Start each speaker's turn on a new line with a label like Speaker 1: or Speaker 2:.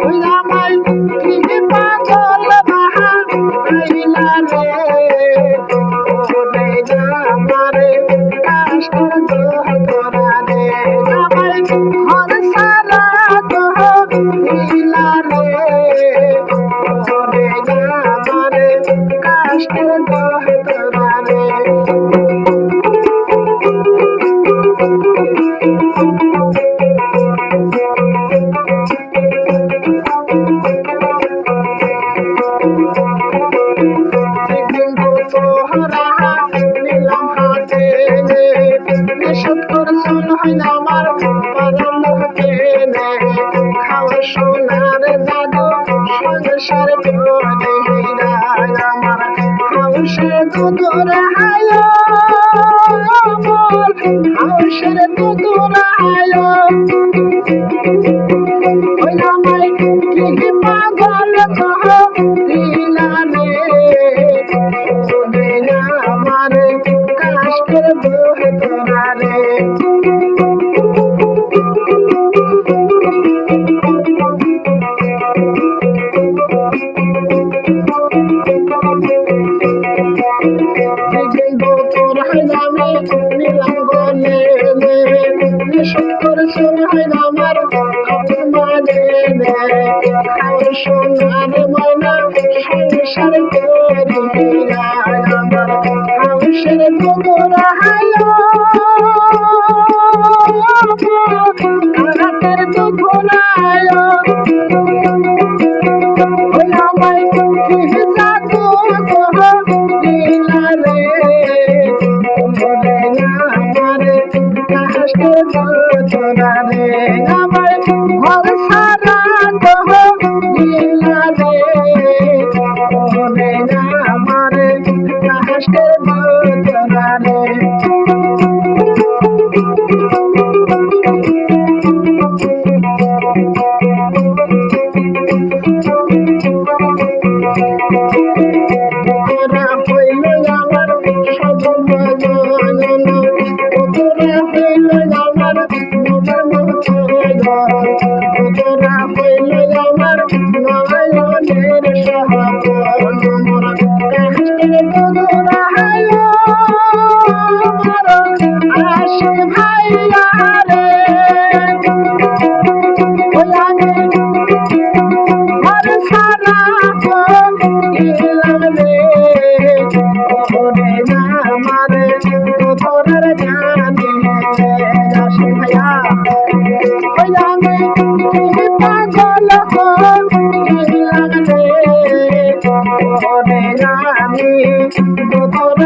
Speaker 1: ওই আমাই কি পাগল তোহরা নিলাম হাতে নিষেধ করছুন হয় না আমার পারল হাতে খাওয়া সোনার জাদু সংসার আমার হাউসের দুদুর হায় হাউসের দুদুর পাগল নিষেধ করেছেন আমার অপমানে খাও সোনার ময়না সংসার করি আমার হাউসের গোবরা হাইলো কারাতের তো ঘোরায় আমায় কি কাহাসকে তোরা রে আমায় ঘর সারা কহ দিলা রে ওরে আমারে কাহাসকে তোরা তোরা কত